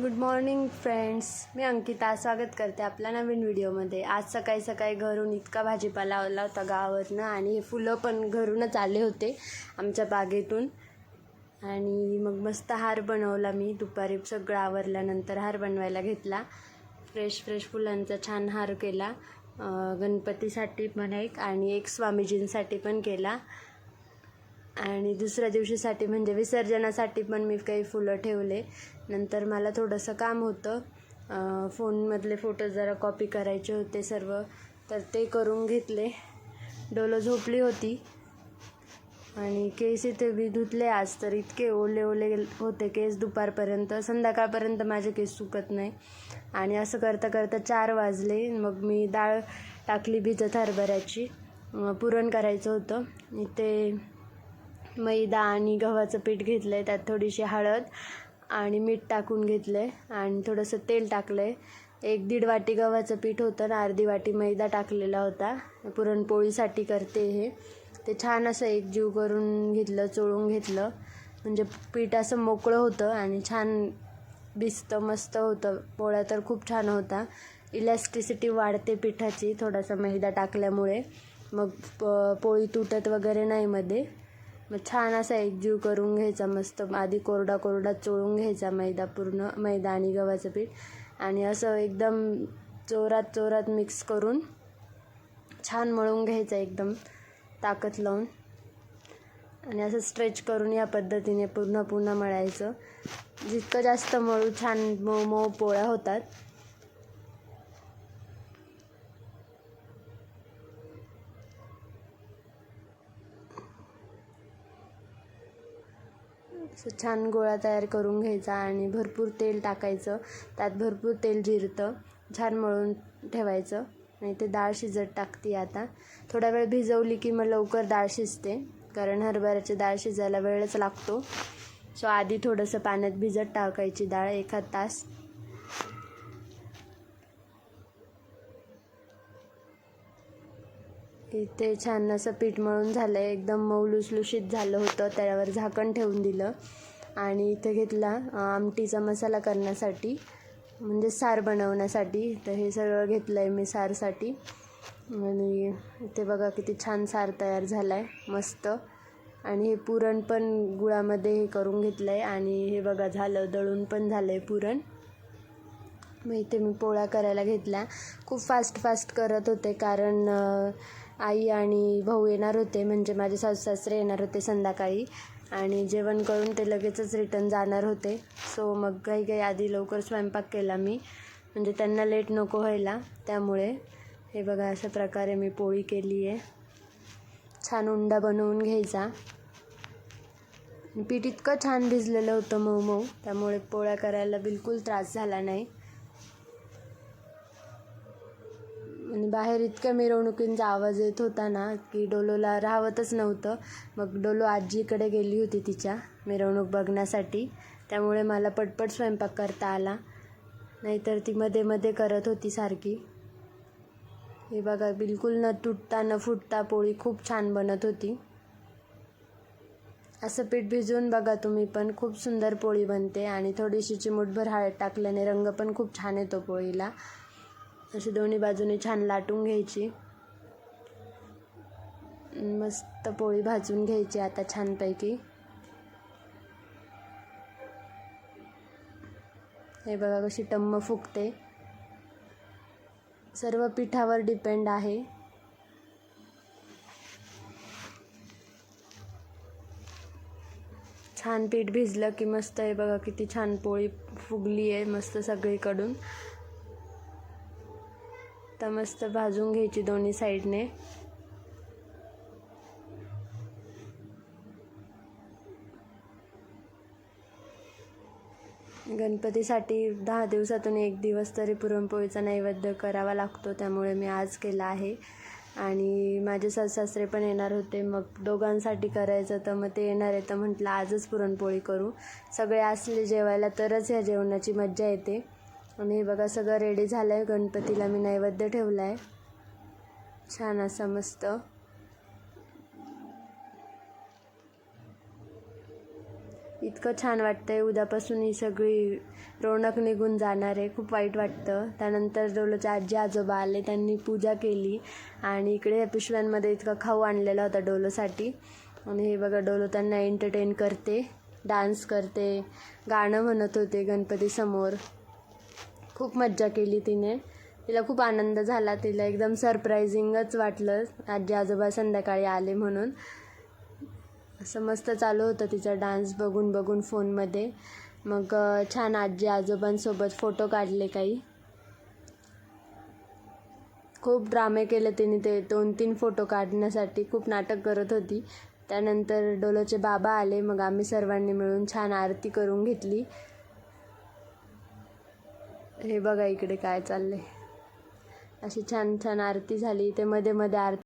Good morning friends मी अंकिता. स्वागत करते आपल्या नवीन व्हिडिओमध्ये. आज सकाळी सकाळी घरून इतका भाजीपाला आला होता गावावरनं आणि हे फुलं पण घरूनच आले होते आमच्या बागेतून. आणि मग मस्त हार बनवला मी. दुपारी सगळं आवरल्यानंतर हार बनवायला घेतला. फ्रेश फ्रेश फुलांचा छान हार केला. गणपतीसाठी पण एक आणि एक स्वामीजींसाठी पण केला. आणि दुसऱ्या दिवशीसाठी म्हणजे विसर्जनासाठी पण मी काही फुलं ठेवले. नंतर मला थोडंसं काम होतं. फोनमधले फोटो जरा कॉपी करायचे होते सर्व तर ते करून घेतले. डोलं झोपली होती. आणि केस इथे मी धुतले आज तर इतके ओले ओले होते केस दुपारपर्यंत. संध्याकाळपर्यंत माझे केस सुकत नाही. आणि असं करता करता चार वाजले. मग मी डाळ टाकली भिजत हरभऱ्याची. पुरण करायचं होतं. इथे मैदा आणि गव्हाचं पीठ घेतलं आहे त्यात थोडीशी हळद आणि मीठ टाकून घेतलं आहे आणि थोडंसं तेल टाकलं आहे एक दीड वाटी गव्हाचं पीठ होतं आणि अर्धी वाटी मैदा टाकलेला होता. पुरणपोळीसाठी करते हे. ते छान असं एकजीव करून घेतलं चोळून घेतलं. म्हणजे पीठ असं मोकळं होतं आणि छान भिजतं मस्त होतं. पोळ्या तर खूप छान होता. इलॅस्टिसिटी वाढते पिठाची थोडासा मैदा टाकल्यामुळे. मग प पोळी तुटत वगैरे नाही मध्ये. मग छान असा एकजीव करून घ्यायचा मस्त. आधी कोरडा कोरडा चोळून घ्यायचा मैदा पूर्ण मैदा आणि गव्हाचं पीठ. आणि असं एकदम चोरात चोरात मिक्स करून छान मळून घ्यायचा एकदम ताकद लावून. आणि असं स्ट्रेच करून या पद्धतीने पूर्ण पूर्ण मळायचं. जितकं जास्त मळू छान मऊ मऊ पोळ्या होतात. असं छान गोळा तयार करून घ्यायचा आणि भरपूर तेल टाकायचं. त्यात भरपूर तेल जिरतं छान मळून ठेवायचं आणि ते डाळ शिजत टाकते आता. थोडा वेळ भिजवली की मग लवकर डाळ शिजते कारण हरभऱ्याची डाळ शिजायला वेळच लागतो. सो आधी थोडंसं पाण्यात भिजत टाकायची डाळ एखाद तास. इथे छान असं पीठ मळून झालं आहे एकदम मऊ लुसलुशीत झालं होतं. त्यावर झाकण ठेवून दिलं. आणि इथे घेतला आमटीचा मसाला करण्यासाठी. म्हणजे सार बनवण्यासाठी. तर हे सगळं घेतलं आहे मी सारसाठी. आणि इथे बघा किती छान सार तयार झाला आहे मस्त. आणि हे पुरण पण गुळामध्ये हे करून घेतलं आहे आणि हे बघा झालं दळून पण झालं आहे पुरण. मग इथे मी पोळ्या करायला घेतल्या. खूप फास्ट फास्ट करत होते कारण आई आणि भाऊ येणार होते म्हणजे माझे सासू सासरे येणार होते संध्याकाळी. आणि जेवण करून ते लगेचच रिटर्न जाणार होते. सो मग काही काही आधी लवकर स्वयंपाक केला मी. म्हणजे त्यांना लेट नको व्हायला. त्यामुळे हे बघा अशा प्रकारे मी पोळी केली आहे. छान उंडा बनवून घ्यायचा. पीठ इतकं छान भिजलेलं होतं मऊ मऊ त्यामुळे पोळ्या करायला बिलकुल त्रास झाला नाही. बाहेर इतक्या मिरवणुकींचा आवाज येत होता ना की डोलोला राहवतच नव्हतं. मग डोलो आजीकडे गेली होती तिच्या मिरवणूक बघण्यासाठी. त्यामुळे मला पटपट स्वयंपाक करता आला. नाहीतर ती मध्ये मध्ये करत होती सारखी. हे बघा बिलकुल न तुटता न फुटता पोळी खूप छान बनत होती. असं पीठ भिजवून बघा तुम्ही पण खूप सुंदर पोळी बनते आणि थोडीशी चिमूटभर हळद टाकल्याने रंग पण खूप छान येतो पोळीला. अशी दोन्ही बाजूने छान लाटून घ्यायची. मस्त पोळी भाजून घ्यायची आता छानपैकी. हे बघा कशी टम्म फुगते. सर्व पिठावर डिपेंड आहे. छान पीठ भिजलं की मस्त आहे बघा किती छान पोळी फुगली आहे मस्त सगळीकडून. तर मस्त भाजून घ्यायची दोन्ही साईडने. गणपतीसाठी दहा दिवसातून एक दिवस तरी पुरणपोळीचा नैवेद्य करावा लागतो त्यामुळे मी आज केला आहे. आणि माझे सासू सासरे पण येणार होते मग दोघांसाठी करायचं तर मग ते येणार आहे. तर म्हटलं आजच पुरणपोळी करू. सगळे असले जेवायला तरच ह्या जेवणाची मज्जा येते. आणि हे बघा सगळं रेडी झालं आहे गणपतीला मी नैवेद्य ठेवला आहे छान असं मस्त. इतकं छान वाटतंय. उद्यापासून ही सगळी रौनक निघून जाणार आहे. खूप वाईट वाटतं. त्यानंतर डोलोचे आजी आजोबा आले त्यांनी पूजा केली. आणि इकडे या पिशव्यांमध्ये इतका खाऊ आणलेला होता डोलोसाठी. आणि हे बघा डोलो त्यांना एंटरटेन करते डान्स करते. गाणं म्हणत होते गणपतीसमोर. खूप मज्जा केली तिने. तिला खूप आनंद झाला तिला एकदम सरप्रायझिंगच वाटलं. आजी आजोबा संध्याकाळी आले म्हणून. असं मस्त चालू होतं तिचा डान्स बघून बघून फोनमध्ये. मग छान आजी आजोबांसोबत फोटो काढले काही. खूप ड्रामे केले तिने ते दोन तीन फोटो काढण्यासाठी. खूप नाटक करत होती. त्यानंतर डोलोचे बाबा आले मग आम्ही सर्वांनी मिळून छान आरती करून घेतली. हे बघा इकडे काय चाललं आहे अशी छान छान आरती झाली. ते मध्ये मध्ये आरती